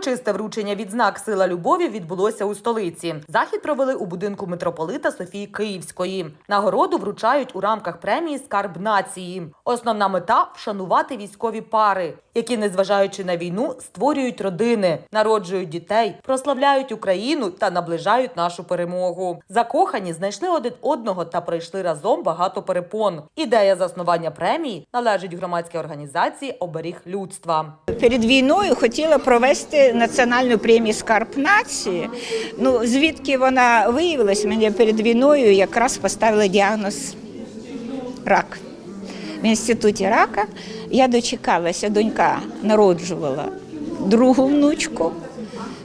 Урочисте вручення відзнак Сила любові відбулося у столиці. Захід провели у будинку митрополита Софії Київської. Нагороду вручають у рамках премії Скарб нації. Основна мета вшанувати військові пари, які, незважаючи на війну, створюють родини, народжують дітей, прославляють Україну та наближають нашу перемогу. Закохані знайшли один одного та пройшли разом багато перепон. Ідея заснування премії належить громадській організації Оберіг людства. Перед війною хотіла провести національну премію Скарб нації. Ну звідки вона виявилась, мені перед війною якраз поставили діагноз рак. В інституті рака я дочекалася, донька народжувала другу внучку,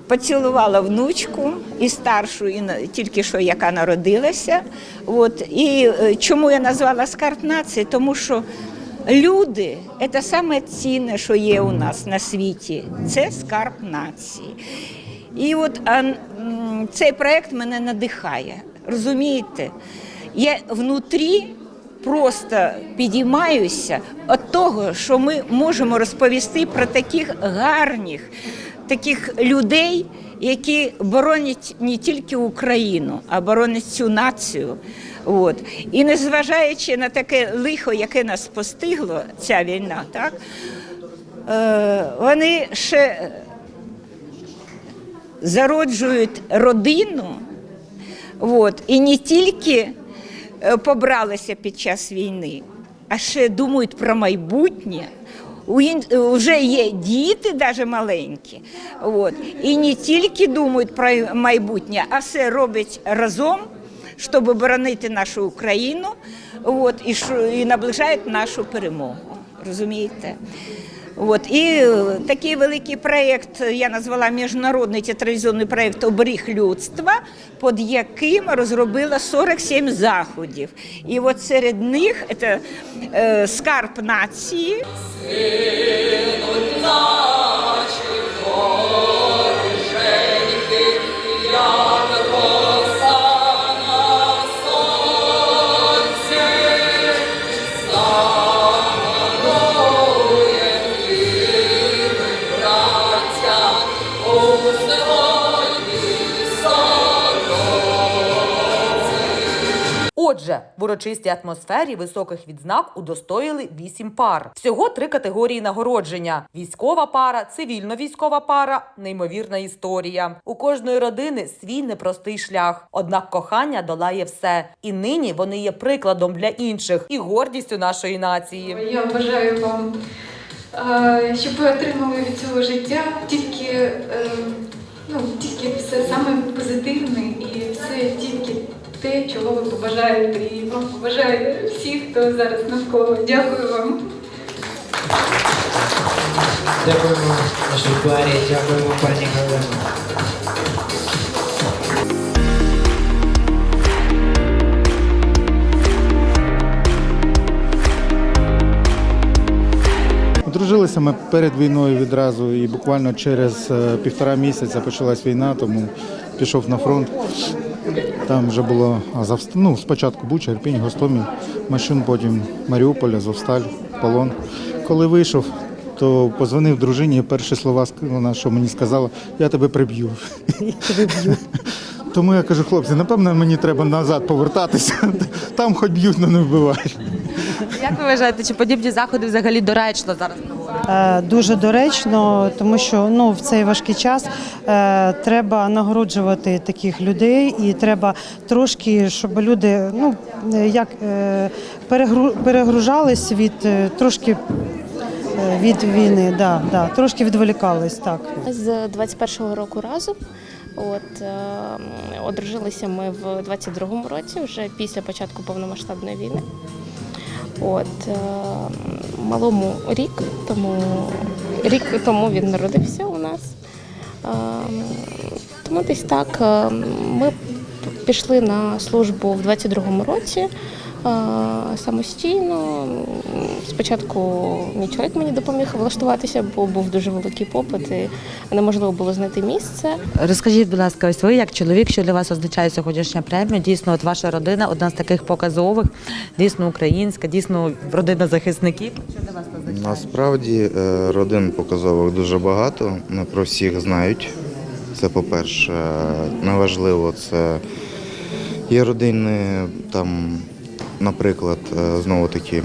поцілувала внучку і старшу, і тільки що яка народилася. От. І е, чому я назвала скарб нації? Тому що люди це саме цінне, що є у нас на світі. Це скарб нації. І от а, цей проект мене надихає. Розумієте? Я внутрі просто підіймаюся від того, що ми можемо розповісти про таких гарних, таких людей, які боронять не тільки Україну, а боронять цю націю. От. І незважаючи на таке лихо, яке нас постигло, ця війна, так, е, вони ще зароджують родину, от, і не тільки е, побралися під час війни, а ще думають про майбутнє. Вже є діти, навіть маленькі, от. і не тільки думають про майбутнє, а все роблять разом, щоб боронити нашу Україну от, і, і наближають нашу перемогу. Розумієте? От і е, такий великий проєкт я назвала міжнародний телевізійний проєкт Оберіг людства, під яким розробила 47 заходів. І от серед них це е, скарб нації. Отже, в урочистій атмосфері високих відзнак удостоїли вісім пар. Всього три категорії нагородження: військова пара, цивільно-військова пара, неймовірна історія. У кожної родини свій непростий шлях. Однак кохання долає все. І нині вони є прикладом для інших і гордістю нашої нації. Я бажаю вам, е, щоб ви отримали від цього життя тільки, е, ну, тільки все саме позитивне і все тільки те, чого ви побажаєте. І вам побажаю всіх, хто зараз навколо. Дякую вам. Дякуємо нашій парі, дякуємо пані Галину. Одружилися ми перед війною відразу і буквально через е, півтора місяця почалась війна, тому пішов на фронт. Там вже було ну, спочатку Буча, Ірпінь, Гостомель, Машин, потім Маріуполь, Азовсталь, Полон. Коли вийшов, то позвонив дружині, перші слова вона, що мені сказала, я тебе приб'ю. Тому я кажу, хлопці, напевно, мені треба назад повертатися. Там хоч б'ють, але не вбивають. Як ви вважаєте, чи подібні заходи взагалі доречно зараз Дуже доречно, тому що ну в цей важкий час е, треба нагороджувати таких людей, і треба трошки, щоб люди ну е, як е, перегружались від е, трошки е, від війни, да, да, трошки відволікались так. З 21-го року разом. От е, одружилися ми в 22-му році, вже після початку повномасштабної війни. От е, малому рік, тому рік тому він народився у нас. Тому десь так ми Пішли на службу в 22-му році самостійно. Спочатку мій чоловік мені допоміг влаштуватися, бо був дуже великий попит і неможливо було знайти місце. Розкажіть, будь ласка, ось ви як чоловік, що для вас означає сьогоднішня премія? Дійсно, от ваша родина одна з таких показових, дійсно українська, дійсно родина захисників. Що для вас означає? Насправді е, родин показових дуже багато, не про всіх знають. Це по-перше, неважливо, це є родини, там, наприклад, е, знову таки,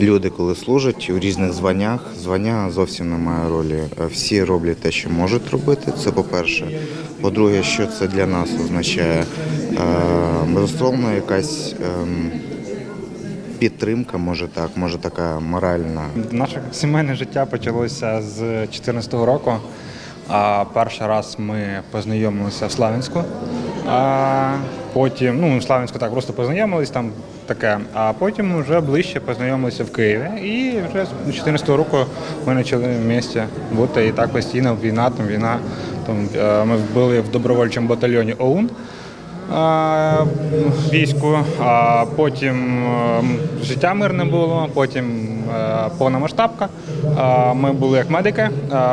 люди, коли служать у різних званнях, звання зовсім не має ролі. Е, Всі роблять те, що можуть робити. Це по-перше. По-друге, що це для нас означає, Е, безусловно, якась. ем, Підтримка, може так, може така моральна. Наше сімейне життя почалося з 2014 року. Перший раз ми познайомилися в Славянську. Потім, ну, в Славянську так просто познайомились там таке. А потім вже ближче познайомилися в Києві. І вже з 2014 року ми почали в місті бути і так постійно війна, там війна. Там, е, ми були в добровольчому батальйоні ОУН а, війську, а потім е, життя мирне було, потім е, повномасштабка. Ми були як медики,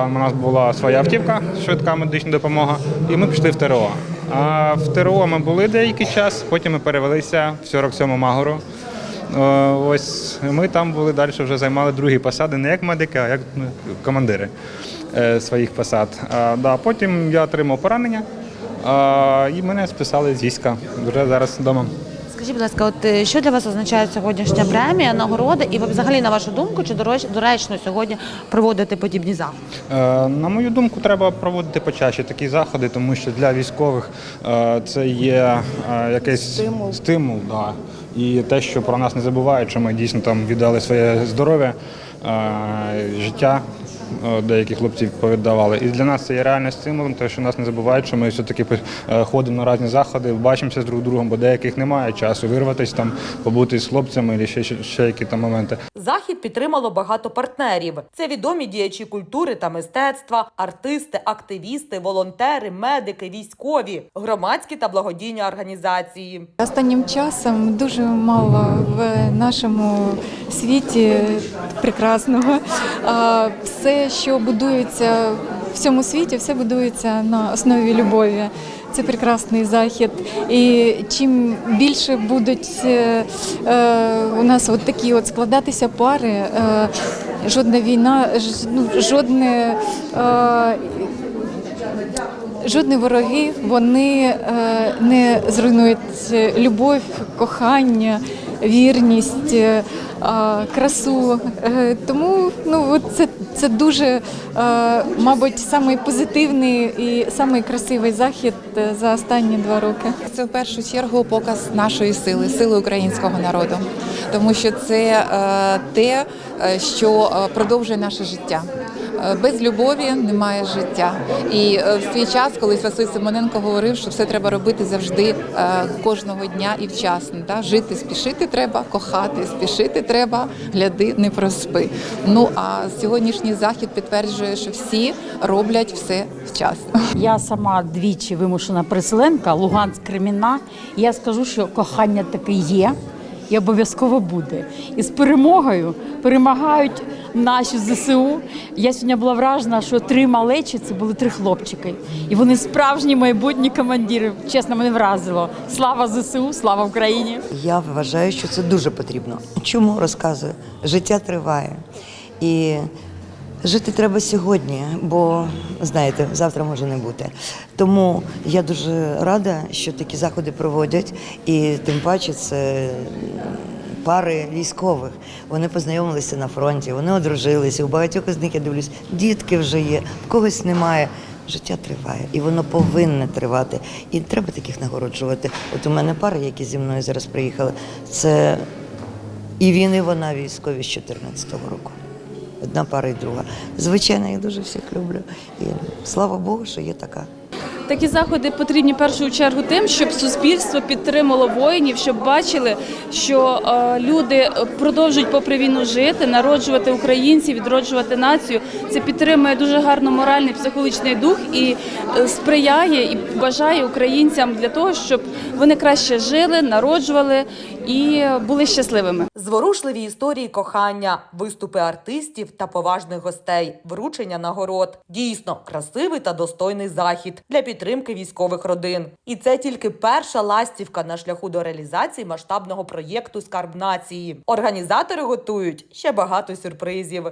у нас була своя автівка, швидка медична допомога, і ми пішли в ТРО. А в ТРО ми були деякий час, потім ми перевелися в 47-му Магору. Е, Ось ми там були далі, вже займали другі посади, не як медики, а як ну, командири е, своїх посад. А, да, потім я отримав поранення. А, і мене списали з війська вже зараз вдома. Скажіть, будь ласка, от е, що для вас означає сьогоднішня премія, нагороди, і ви взагалі на вашу думку, чи доречно сьогодні проводити подібні заходи? Е, На мою думку, треба проводити почаще такі заходи, тому що для військових е, це є е, якийсь стимул, стимул да. і те, що про нас не забувають, що ми дійсно там віддали своє здоров'я, е, життя. Е, Деякі хлопці повіддавали. І для нас це є реальним стимулом, тому що нас не забувають, що ми все-таки е, ходимо на різні заходи, бачимося з друг другом, бо деяких немає часу вирватися там, побути з хлопцями або ще, ще, ще які там моменти. Захід підтримало багато партнерів. Це відомі діячі культури та мистецтва, артисти, активісти, волонтери, медики, військові, громадські та благодійні організації. Останнім часом дуже мало в нашому світі прекрасного. А Що будується в цьому світі, все будується на основі любові. Це прекрасний захід. І чим більше будуть е, е, у нас от такі от складатися пари, е, жодна війна, ж- ну, жодне. Е, Жодні вороги вони е, не зруйнують любов, кохання, вірність, е, красу. Тому ну, от це, це дуже, е, мабуть, самий позитивний і самий красивий захід е, за останні два роки. Це в першу чергу показ нашої сили, сили українського народу, тому що це е, те, що продовжує наше життя. Е, Без любові немає життя. І е, в свій час колись Василь Симоненко говорив, що все треба робити завжди е, кожного дня і вчасно. Да? Жити, спішити треба, кохати, спішити треба, гляди, не проспи. Ну а сьогоднішній захід підтверджує, що всі роблять все вчасно. Я сама двічі вимушена переселенка, Луганськ, Креміна. Я скажу, що кохання таке є і обов'язково буде. І з перемогою перемагають наші ЗСУ. Я сьогодні була вражена, що три малечі це були три хлопчики. І вони справжні майбутні командири. Чесно, мене вразило. Слава ЗСУ, слава Україні! Я вважаю, що це дуже потрібно. Чому розказую? Життя триває. І жити треба сьогодні, бо знаєте, завтра може не бути. Тому я дуже рада, що такі заходи проводять, і тим паче це. Пари військових вони познайомилися на фронті, вони одружилися. У багатьох із них я дивлюсь, дітки вже є, когось немає. Життя триває, і воно повинне тривати. І треба таких нагороджувати. От у мене пари, які зі мною зараз приїхали, це і він, і вона військові з 14-го року. Одна пара і друга. Звичайно, я дуже всіх люблю. І слава Богу, що є така. Такі заходи потрібні в першу чергу тим, щоб суспільство підтримало воїнів, щоб бачили, що е, люди продовжують попри війну жити, народжувати українців, відроджувати націю. Це підтримує дуже гарно моральний психологічний дух і е, сприяє і бажає українцям для того, щоб вони краще жили, народжували і були щасливими. Зворушливі історії кохання, виступи артистів та поважних гостей, вручення нагород. Дійсно красивий та достойний захід для підтримки військових родин. І це тільки перша ластівка на шляху до реалізації масштабного проєкту Скарб нації. Організатори готують ще багато сюрпризів.